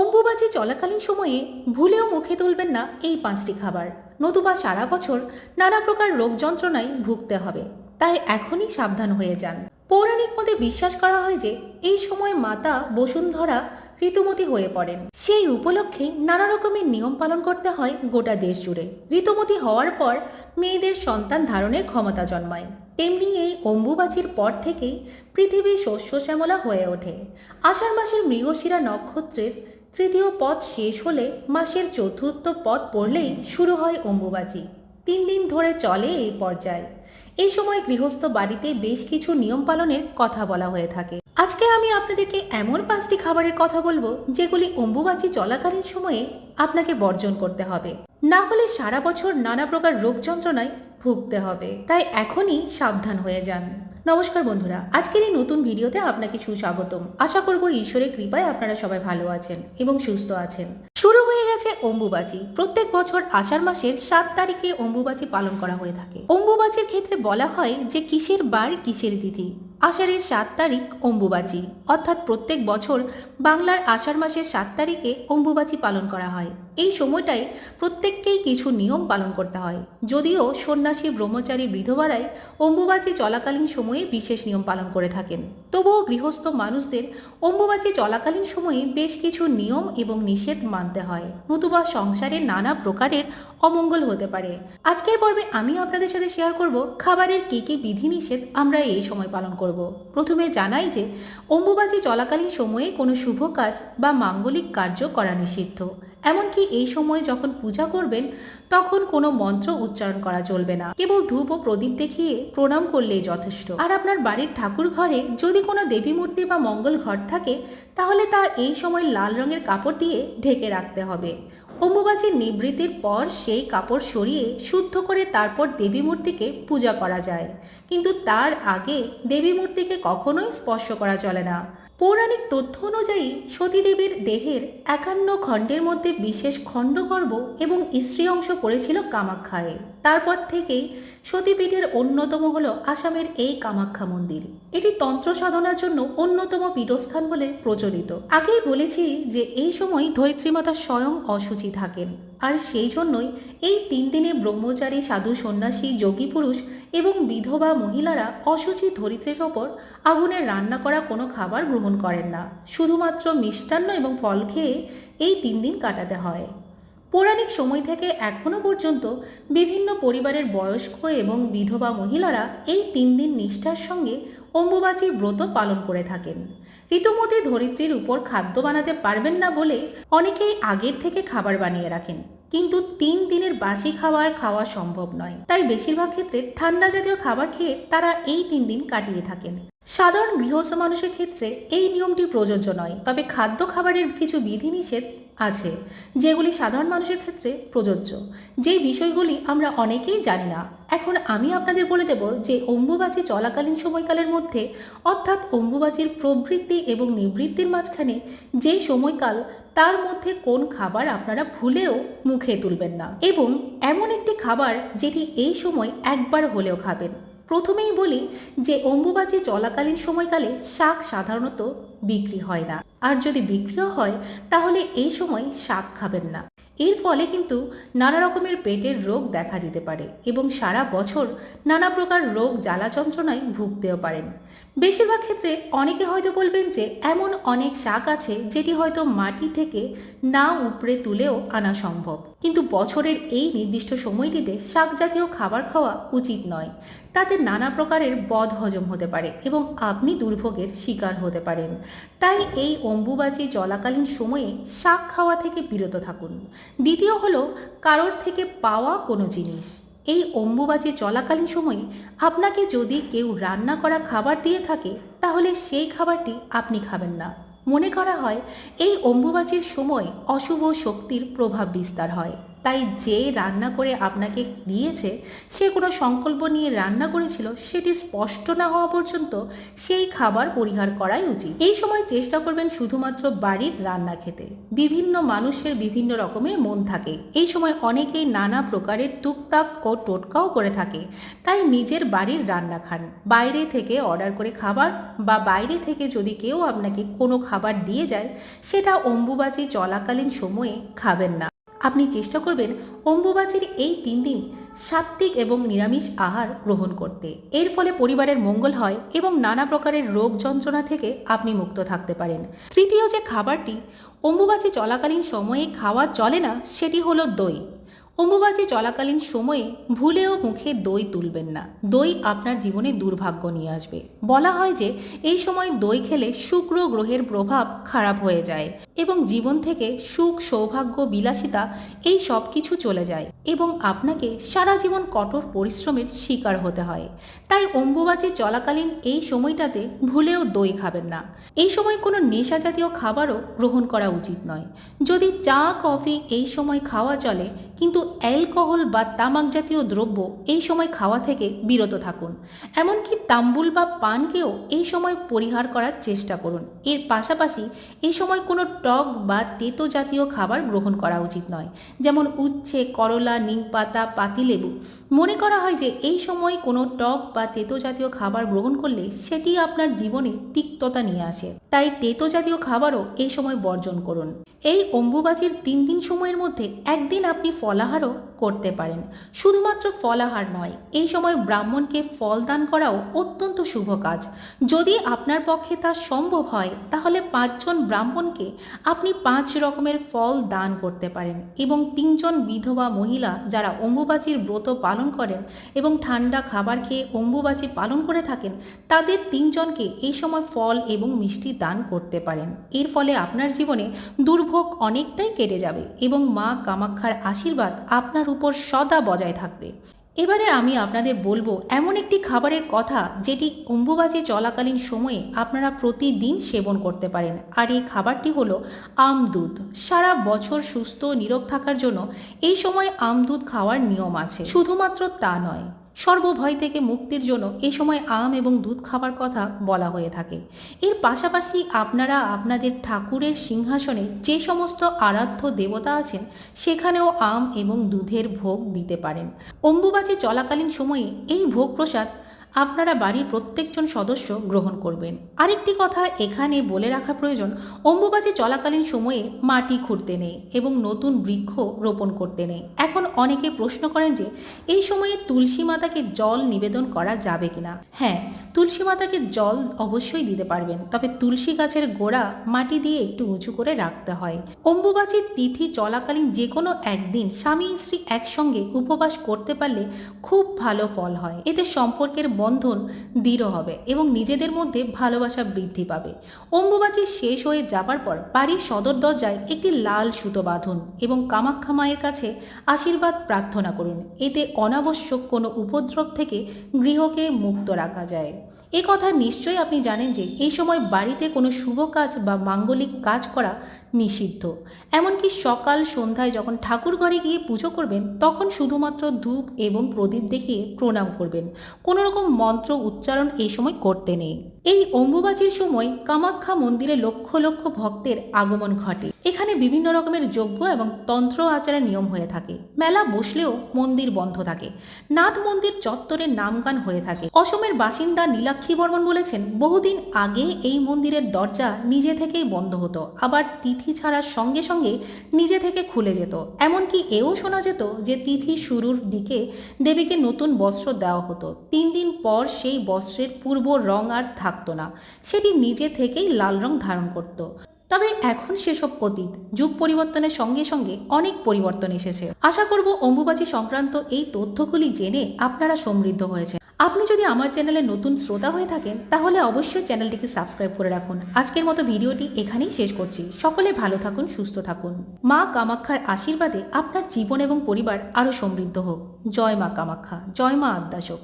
অম্বুবাচী চলাকালীন সময়ে ভুলেও মুখে তুলবেন না এই পাঁচটি খাবার। নতুবা সারা বছর নানা প্রকার রোগ যন্ত্রণায় ভুগতে হবে। তাই এখনই সাবধান হয়ে যান। পৌরাণিক মতে বিশ্বাস করা হয় যে, এই সময় মাতা বসুন্ধরা ঋতুমতী হয়ে পড়েন। সেই উপলক্ষে নানা রকমের নিয়ম পালন করতে হয় গোটা দেশ জুড়ে। ঋতুমতী হওয়ার পর মেয়েদের সন্তান ধারণের ক্ষমতা জন্মায়। তেমনি এই অম্বুবাচীর পর থেকেই পৃথিবী শস্য শ্যামলা হয়ে ওঠে। আষাঢ় মাসের মৃগশিরা নক্ষত্রের তৃতীয় পথ শেষ হলে মাসের চতুর্থ পথ পড়লেই শুরু হয় অম্বুবাচী। তিন দিন ধরে চলে এই পর্যায়। এই সময় গৃহস্থ বাড়িতে বেশ কিছু নিয়ম পালনের কথা বলা হয়ে থাকে। আজকে আমি আপনাদেরকে এমন পাঁচটি খাবারের কথা বলব যেগুলি অম্বুবাচী চলাকালীন সময়ে আপনাকে বর্জন করতে হবে। না হলে সারা বছর নানা প্রকার রোগ যন্ত্রণায় ভুগতে হবে। তাই এখনই সাবধান হয়ে যান। নমস্কার বন্ধুরা, আজকের এই নতুন ভিডিওতে আপনাকে সুস্বাগতম। আশা করব ঈশ্বরের কৃপায় আপনারা সবাই ভালো আছেন এবং সুস্থ আছেন। শুরু হয়ে গেছে অম্বুবাচী। প্রত্যেক বছর আষাঢ় মাসের সাত তারিখে অম্বুবাচী পালন করা হয়ে থাকে। অম্বুবাচীর ক্ষেত্রে বলা হয় যে, কিসের বার কিসের তিথি? আষাঢ়ের সাত তারিখ অম্বুবাচী। অর্থাৎ প্রত্যেক বছর বাংলার আষাঢ় মাসের সাত তারিখে অম্বুবাচী পালন করা হয়। এই সময়টায় প্রত্যেককেই কিছু নিয়ম পালন করতে হয়। যদিও সন্ন্যাসী, ব্রহ্মচারী, বিধবারাই অম্বুবাচী চলাকালীন সময়ে বিশেষ নিয়ম পালন করে থাকেন। তবুও গৃহস্থ মানুষদের অম্বুবাচী চলাকালীন সময়ে বেশ কিছু নিয়ম এবং নিষেধ মানতে হয়। নতুবা সংসারে নানা প্রকারের অমঙ্গল হতে পারে। আজকের পর্বে আমি আপনাদের সাথে শেয়ার করব, খাবারের কি কি বিধিনিষেধ আমরা এই সময় পালন করব। প্রথমে জানাই যে, অম্বুবাচী চলাকালীন সময়ে কোনো শুভ কাজ বা মাঙ্গলিক কার্য করা নিষিদ্ধ। এমনকি এই সময় যখন পূজা করবেন, তখন কোনো মন্ত্র উচ্চারণ করা চলবে না। কেবল ধূপ ও প্রদীপ দেখিয়ে প্রণাম করলেই যথেষ্ট। আর আপনার বাড়ির ঠাকুর ঘরে যদি কোনো দেবী মূর্তি বা মঙ্গল ঘর থাকে, তাহলে তা এই সময় লাল রঙের কাপড় দিয়ে ঢেকে রাখতে হবে। অম্বুবাচীর নিবৃত্তির পর সেই কাপড় সরিয়ে শুদ্ধ করে তারপর দেবী মূর্তিকে পূজা করা যায়। কিন্তু তার আগে দেবী মূর্তিকে কখনোই স্পর্শ করা চলে না। পৌরাণিক তথ্য অনুযায়ী সতীদেবীর দেহের একান্ন খণ্ডের মধ্যে বিশেষ খণ্ডগর্ভ এবং স্ত্রী অংশ পড়েছিল কামাখ্যায়। তারপর থেকেই সতীপীঠের অন্যতম হল আসামের এই কামাখ্যা মন্দির। এটি তন্ত্র সাধনার জন্য অন্যতম পীঠস্থান বলে প্রচলিত। আগেই বলেছি যে এই সময় ধরিত্রীমাতা স্বয়ং অসুচি থাকেন। আর সেই জন্যই এই তিন দিনে ব্রহ্মচারী, সাধু, সন্ন্যাসী, যোগী পুরুষ এবং বিধবা মহিলারা অসুচি ধরিত্রের ওপর আগুনে রান্না করা কোনো খাবার গ্রহণ করেন না। শুধুমাত্র মিষ্টান্ন এবং ফল খেয়ে এই তিন দিন কাটাতে হয়। পৌরাণিক সময় থেকে এখনও পর্যন্ত বিভিন্ন পরিবারের বয়স্ক এবং বিধবা মহিলারা এই তিন দিন নিষ্ঠার সঙ্গে অম্বুবাচী ব্রত পালন করে থাকেন। ঋতুমতী ধরিত্রীর উপর খাদ্য বানাতে পারবেন না বলে অনেকেই আগের থেকে খাবার বানিয়ে রাখেন। কিন্তু তিন দিনের বাসি খাবার খাওয়া সম্ভব নয়। তাই বেশিরভাগ ক্ষেত্রে ঠান্ডা জাতীয় খাবার খেয়ে তারা এই তিন দিন কাটিয়ে থাকেন। সাধারণ গৃহস্থ মানুষের ক্ষেত্রে এই নিয়মটি প্রযোজ্য নয়, তবে খাদ্য খাবারের কিছু বিধিনিষেধ আছে, যেগুলি সাধারণ মানুষের ক্ষেত্রে প্রযোজ্য। যে বিষয়গুলি আমরা অনেকেই জানি না, এখন আমি আপনাদের বলে দেব যে অম্বুবাচী চলাকালীন সময়কালের মধ্যে, অর্থাৎ অম্বুবাচীর প্রবৃত্তি এবং নিবৃত্তির মাঝখানে যে সময়কাল তার মধ্যে কোন খাবার আপনারা ভুলেও মুখে তুলবেন না। এবং এমন একটি খাবার যেটি এই সময় একবার হলেও খাবেন। প্রথমেই বলি যে অম্বুবাচী চলাকালীন সময়কালে শাক সাধারণত বিক্রি হয় না। আর যদি বিক্রিও হয়, তাহলে এই সময় শাক খাবেন না। এর ফলে কিন্তু নানা রকমের পেটের রোগ দেখা দিতে পারে এবং সারা বছর নানা প্রকার রোগ জ্বালা যন্ত্রণায় ভুগতেও পারেন। বেশিরভাগ ক্ষেত্রে অনেকে হয়তো বলবেন যে এমন অনেক শাক আছে যেটি হয়তো মাটি থেকে না উপড়ে তুলেও আনা সম্ভব। কিন্তু বছরের এই নির্দিষ্ট সময়টিতে শাক জাতীয় খাবার খাওয়া উচিত নয়। তাতে নানা প্রকারের বদ হজম হতে পারে এবং আপনি দুর্ভোগের শিকার হতে পারেন। তাই এই অম্বুবাচী চলাকালীন সময়ে শাক খাওয়া থেকে বিরত থাকুন। দ্বিতীয় হলো কারোর থেকে পাওয়া কোনো জিনিস। এই অম্বুবাচী চলাকালীন সময়ে আপনাকে যদি কেউ রান্না করা খাবার দিয়ে থাকে, তাহলে সেই খাবারটি আপনি খাবেন না। মনে করা হয়, এই অম্বুবাচীর সময় অশুভ শক্তির প্রভাব বিস্তার হয়। তাই যে রান্না করে আপনাকে দিয়েছে, সে কোনো সংকল্প নিয়ে রান্না করেছিল, সেটি স্পষ্ট না হওয়া পর্যন্ত সেই খাবার পরিহার করাই উচিত। এই সময় চেষ্টা করবেন শুধুমাত্র বাড়ির রান্না খেতে। বিভিন্ন মানুষের বিভিন্ন রকমের মন থাকে। এই সময় অনেকেই নানা প্রকারের টুকটাক ও টোটকাও করে থাকে। তাই নিজের বাড়ির রান্না খান। বাইরে থেকে অর্ডার করে খাবার বা বাইরে থেকে যদি কেউ আপনাকে কোনো খাবার দিয়ে যায়, সেটা অম্বুবাচী চলাকালীন সময়ে খাবেন না। আপনি চেষ্টা করবেন অম্বুবাচির এই তিন দিন সাত্ত্বিক এবং নিরামিষ আহার গ্রহণ করতে। এর ফলে পরিবারের মঙ্গল হয় এবং নানা প্রকারের রোগ যন্ত্রণা থেকে আপনি মুক্ত থাকতে পারেন। তৃতীয় যে খাবারটি অম্বুবাচি চলাকালীন সময়ে খাওয়া চলে না, সেটি হলো দই। অম্বুবাচি চলাকালীন সময়ে ভুলেও মুখে দই তুলবেন না। দই আপনার জীবনে দুর্ভাগ্য নিয়ে আসবে। বলা হয় যে এই সময় দই খেলে শুক্র গ্রহের প্রভাব খারাপ হয়ে যায়। এবং জীবন থেকে সুখ, সৌভাগ্য, বিলাসিতা এই সব কিছু চলে যায় এবং আপনাকে সারা জীবন কঠোর পরিশ্রমের শিকার হতে হয়। তাই অম্বুবাচী চলাকালীন এই সময়টাতে ভুলেও দই খাবেন না। এই সময় কোনো নেশা জাতীয় খাবারও গ্রহণ করা উচিত নয়। যদি চা, কফি এই সময় খাওয়া চলে, কিন্তু অ্যালকোহল বা তামাক জাতীয় দ্রব্য এই সময় খাওয়া থেকে বিরত থাকুন। এমনকি তাম্বুল বা পানকেও এই সময় পরিহার করার চেষ্টা করুন। এর পাশাপাশি এই সময় কোনো টক বা তেতো জাতীয় খাবার গ্রহণ করা উচিত নয়। যেমন উচ্ছে, করলা নিম পাতা পাতিলেবু। মনে করা হয় যে এই সময় কোনো টক বা তেতো জাতীয় খাবার গ্রহণ করলে সেটি আপনার জীবনে তিক্ততা নিয়ে আসে। তাই তেতো জাতীয় খাবারও এই সময় বর্জন করুন। এই অম্বুবাচির তিন দিন সময়ের মধ্যে একদিন আপনি ফলাহারও করতে পারেন। শুধুমাত্র ফলাহার নয়, এই সময় ব্রাহ্মণকে ফল দান করাও অত্যন্ত শুভ কাজ। যদি আপনার পক্ষে তা সম্ভব হয়, তাহলে পাঁচজন ব্রাহ্মণকে আপনি পাঁচ রকমের ফল দান করতে পারেন এবং তিনজন বিধবা মহিলা যারা অম্বুবাচির ব্রত পালন করেন এবং ঠান্ডা খাবার খেয়ে অম্বুবাচি পালন করে থাকেন, তাদের তিনজনকে এই সময় ফল এবং মিষ্টি দান করতে পারেন। এর ফলে আপনার জীবনে দুর্ভোগ অনেকটাই কেটে যাবে এবং মা কামাক্ষার আশীর্বাদ আপনার উপর সদা বজায় থাকবে। এবারে আমি আপনাদের বলব, এমন একটি খাবারের কথা যেটি অম্বুবাজি চলাকালীন সময়ে আপনারা প্রতিদিন সেবন করতে পারেন। আর এই খাবারটি হলো আম দুধ। সারা বছর সুস্থ নীরব থাকার জন্য এই সময় আম দুধ খাওয়ার নিয়ম আছে। শুধুমাত্র তা নয় সর্বভয় থেকে মুক্তির জন্য এ সময় আম এবং দুধ খাবার কথা বলা হয়ে থাকে। এর পাশাপাশি আপনারা আপনাদের ঠাকুরের সিংহাসনে যে সমস্ত আরাধ্য দেবতা আছেন, সেখানেও আম এবং দুধের ভোগ দিতে পারেন। অম্বুবাচী চলাকালীন সময়ে এই ভোগ প্রসাদ আপনারা বাড়ির প্রত্যেকজন সদস্য গ্রহণ করবেন। আরেকটি কথা এখানে বলে রাখা প্রয়োজন, অম্বুবাচী চলাকালীন সময়ে মাটি খুঁড়তে নেই এবং নতুন বৃক্ষ রোপণ করতে নেই। এখন অনেকে প্রশ্ন করেন যে, এই সময়ে তুলসী মাতাকে জল নিবেদন করা যাবে কিনা? হ্যাঁ তুলসী মাতাকে জল অবশ্যই দিতে পারবেন, তবে তুলসী গাছের গোড়া মাটি দিয়ে একটু উঁচু করে রাখতে হয়। অম্বুবাচীর তিথি চলাকালীন যে কোনো একদিন স্বামী স্ত্রী একসঙ্গে উপবাস করতে পারলে খুব ভালো ফল হয়। এতে সম্পর্কের বন্ধন দৃঢ় হবে এবং নিজেদের মধ্যে ভালোবাসা বৃদ্ধি পাবে। অম্বুবাচী শেষ হয়ে যাবার পর বাড়ির সদর দরজায় একটি লাল সুতো বাঁধুন এবং কামাক্ষা মায়ের কাছে আশীর্বাদ প্রার্থনা করুন। এতে অনাবশ্যক কোনো উপদ্রব থেকে গৃহকে মুক্ত রাখা যায়। এ কথা নিশ্চয়ই আপনি জানেন যে এই সময় বাড়িতে কোনো শুভ কাজ বা মাঙ্গলিক কাজ করা নিষিদ্ধ। এমনকি সকাল সন্ধ্যায় যখন ঠাকুর ঘরে গিয়ে পুজো করবেন, তখন শুধুমাত্র ধূপ এবং প্রদীপ দেখিয়ে প্রণাম করবেন। কোনো রকম মন্ত্র উচ্চারণ এই সময় করতে নেই। এই অম্বুবাচীর সময় কামাখ্যা মন্দিরে লক্ষ লক্ষ ভক্তের আগমন ঘটে। এখানে বিভিন্ন রকমের যজ্ঞ এবং তন্ত্র আচারের নিয়ম হয়ে থাকে। মেলা বসলেও মন্দির বন্ধ থাকে। নাট মন্দির চত্বরে নামগান হয়ে থাকে। অসমের বাসিন্দা নীলাক্ষী বর্মন বলেছেন, বহুদিন আগে এই মন্দিরের দরজা নিজে থেকেই বন্ধ হতো, আবার তিথি ছাড়ার সঙ্গে সঙ্গে নিজে থেকে খুলে যেত। এমনকি এও শোনা যেত যে তিথি শুরুর দিকে দেবীকে নতুন বস্ত্র দেওয়া হতো। তিন দিন পর সেই বস্ত্রের পূর্ব রং আর থাকতো না। সেটি নিজে থেকেই লাল রং ধারণ করত। তবে এখন সেসব অতীত, যুগ পরিবর্তনের সঙ্গে সঙ্গে অনেক পরিবর্তন এসেছে। আশা করব অম্বুবাচী সংক্রান্ত এই তথ্যগুলি জেনে আপনারা সমৃদ্ধ হয়েছে আপনি যদি আমার চ্যানেলে নতুন শ্রোতা হয়ে থাকেন, তাহলে অবশ্যই চ্যানেলটিকে সাবস্ক্রাইব করে রাখুন। আজকের মতো ভিডিওটি এখানেই শেষ করছি। সকলে ভালো থাকুন, সুস্থ থাকুন। মা কামাক্ষার আশীর্বাদে আপনার জীবন এবং পরিবার আরও সমৃদ্ধ হোক। জয় মা কামাক্ষা, জয় মা আদ্যাশক্তি